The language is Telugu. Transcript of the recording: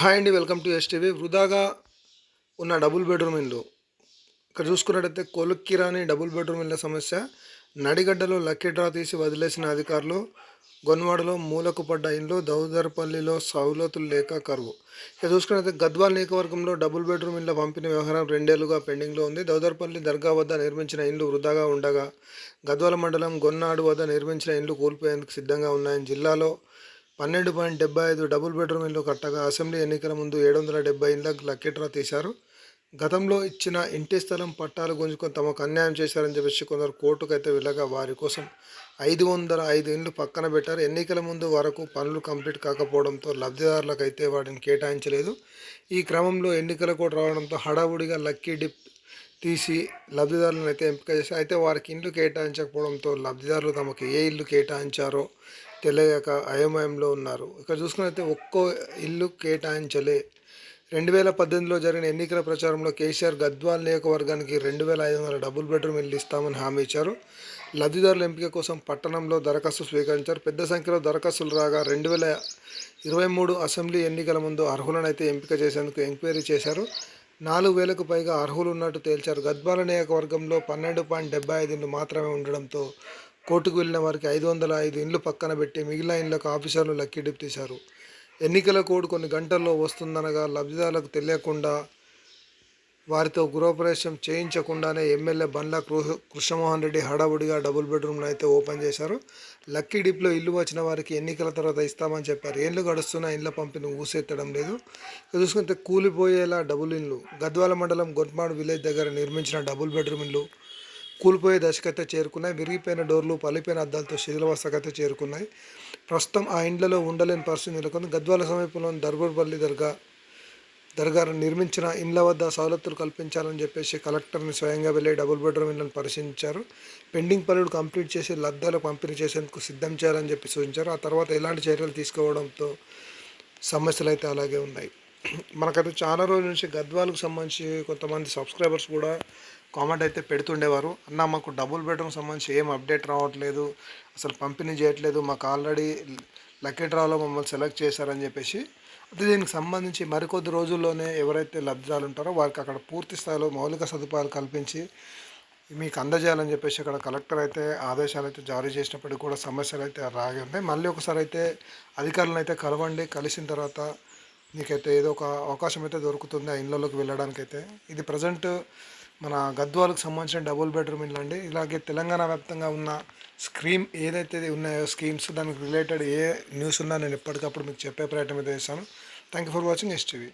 హాయ్ అండి వెల్కమ్ టు ఎస్టీవీ. వృధాగా ఉన్న డబుల్ బెడ్రూమ్ ఇల్లు. ఇక్కడ చూసుకున్నట్టయితే కొలుక్కిరాని డబుల్ బెడ్రూమ్ ఇళ్ళ సమస్య. నడిగడ్డలో లక్కీ డ్రా తీసి వదిలేసిన అధికారులు గొన్వాడలో మూలకు పడ్డ ఇండ్లు దౌదర్పల్లిలో సౌలతులు లేక కరువు. ఇక చూసుకున్నట్లయితే గద్వాల్ నియోజకవర్గంలో డబుల్ బెడ్రూమ్ ఇళ్ళ పంపిణీ వ్యవహారం రెండేళ్ళుగా పెండింగ్లో ఉంది. దౌదర్పల్లి దర్గా వద్ద నిర్మించిన ఇండ్లు వృధాగా ఉండగా గద్వాల మండలం గొన్నాడు వద్ద నిర్మించిన ఇండ్లు కూలిపోయేందుకు సిద్ధంగా ఉన్నాయని జిల్లాలో పన్నెండు పాయింట్ డెబ్బై ఐదు డబుల్ బెడ్రూమ్ ఇల్లు కట్టగా అసెంబ్లీ ఎన్నికల ముందు ఏడు వందల డెబ్బై ఇళ్ళకు లక్కెట్రా తీశారు. గతంలో ఇచ్చిన ఇంటి స్థలం పట్టాలు గుంజుకొని తమకు అన్యాయం చేశారని చెప్పేసి కొందరు కోర్టుకైతే వెళ్ళగా వారి కోసం ఐదు వందల ఐదు ఇండ్లు పక్కన పెట్టారు. ఎన్నికల ముందు వరకు పనులు కంప్లీట్ కాకపోవడంతో లబ్ధిదారులకు అయితే వాటిని కేటాయించలేదు. ఈ క్రమంలో ఎన్నికలు కూడా రావడంతో హడావుడిగా లక్కీ డిప్ తీసి లబ్ధిదారులను అయితే ఎంపిక చేసి అయితే వారికి ఇండ్లు కేటాయించకపోవడంతో లబ్ధిదారులు తమకు ఏ ఇల్లు కేటాయించారో తెలియక అయోమయంలో ఉన్నారు. ఇక్కడ చూసుకున్నైతే ఒక్కో ఇల్లు కేటాయించలే. రెండు వేల పద్దెనిమిదిలో జరిగిన ఎన్నికల ప్రచారంలో కేసీఆర్ గద్వాల్ నియోజకవర్గానికి రెండు వేల ఐదు వందల డబుల్ బెడ్రూమ్ ఇల్లు ఇస్తామని హామీ ఇచ్చారు. లబ్ధిదారుల ఎంపిక కోసం పట్టణంలో దరఖాస్తు స్వీకరించారు. పెద్ద సంఖ్యలో దరఖాస్తులు రాగా రెండు వేల ఇరవై మూడు అసెంబ్లీ ఎన్నికల ముందు అర్హులనైతే ఎంపిక చేసేందుకు ఎంక్వైరీ చేశారు. నాలుగు వేలకు పైగా అర్హులు ఉన్నట్టు తేల్చారు. గద్వాల నియోజకవర్గంలో పన్నెండు పాయింట్ డెబ్బై ఐదు మాత్రమే ఉండడంతో కోర్టుకు వెళ్ళిన వారికి ఐదు వందల ఐదు ఇండ్లు పక్కన పెట్టి మిగిలిన ఇండ్లకు ఆఫీసర్లు లక్కీ డిప్ తీశారు. ఎన్నికల కోడ్ కొన్ని గంటల్లో వస్తుందనగా లబ్ధిదారులకు తెలియకుండా వారితో గృహప్రవేశం చేయించకుండానే ఎమ్మెల్యే బండ్ల కృష్ణమోహన్ రెడ్డి హడావుడిగా డబుల్ బెడ్రూమ్లు అయితే ఓపెన్ చేశారు. లక్కీ డిప్లో ఇల్లు వచ్చిన వారికి ఎన్నికల తర్వాత ఇస్తామని చెప్పారు. ఏళ్ళు గడుస్తున్న ఇళ్ళ పంపిణీ ఊసెత్తడం లేదు. చూసుకుంటే కూలిపోయేలా డబుల్ ఇల్లు గద్వాల మండలం గొట్మాడు విలేజ్ దగ్గర నిర్మించిన డబుల్ బెడ్రూమ్ ఇల్లు కూలిపోయే దశకైతే చేరుకున్నాయి. విరిగిపోయిన డోర్లు పలిపోయిన అద్దాలతో శిథిలవస్థకైతే చేరుకున్నాయి. ప్రస్తుతం ఆ ఇండ్లలో ఉండలేని పరిస్థితి నెలకొంది. గద్వాల సమీపంలోని దర్బర్పల్లి దర్గా దర్గాను నిర్మించిన ఇండ్ల వద్ద సవలతులు కల్పించాలని చెప్పేసి కలెక్టర్ని స్వయంగా వెళ్ళి డబుల్ బెడ్రూమ్ ఇళ్ళను పరిశీలించారు. పెండింగ్ పనులు కంప్లీట్ చేసి లబ్ధాలు పంపిణీ చేసేందుకు సిద్ధం చేయాలని చెప్పి సూచించారు. ఆ తర్వాత ఎలాంటి చర్యలు తీసుకోవడంతో సమస్యలు అయితే అలాగే ఉన్నాయి. మనకైతే చాలా రోజుల నుంచి గద్వాలకు సంబంధించి కొంతమంది సబ్స్క్రైబర్స్ కూడా కామెంట్ అయితే పెడుతుండేవారు. అన్న మాకు డబుల్ బెడ్రూమ్ సంబంధించి ఏం అప్డేట్ రావట్లేదు. అసలు పంపిణీ చేయట్లేదు. మాకు ఆల్రెడీ లక్కీ డ్రాలో మమ్మల్ని సెలెక్ట్ చేశారని చెప్పేసి అయితే దీనికి సంబంధించి మరికొద్ది రోజుల్లోనే ఎవరైతే లబ్ధిదారులు ఉంటారో వారికి అక్కడ పూర్తి స్థాయిలో మౌలిక సదుపాయాలు కల్పించి మీకు అందజేయాలని చెప్పేసి అక్కడ కలెక్టర్ అయితే ఆదేశాలు అయితే జారీ చేసినప్పటికీ కూడా సమస్యలు అయితే రాగి ఉంటాయి మళ్ళీ ఒకసారి అయితే అధికారులను అయితే కలవండి. కలిసిన తర్వాత నీకైతే ఏదో ఒక అవకాశం అయితే దొరుకుతుంది ఆ ఇళ్ళలోకి వెళ్ళడానికి అయితే ఇది ప్రజెంట్ మన గద్వాలకు సంబంధించిన డబుల్ బెడ్రూమ్ ఇల్లు అండి. ఇలాగే తెలంగాణ వ్యాప్తంగా ఉన్న స్కీమ్ ఏదైతే ఉన్నాయో స్కీమ్స్ దానికి రిలేటెడ్ ఏ న్యూస్ ఉన్నా నేను ఎప్పటికప్పుడు మీకు చెప్పే ప్రయత్నం అయితే చేస్తాను. Thank you for watching STV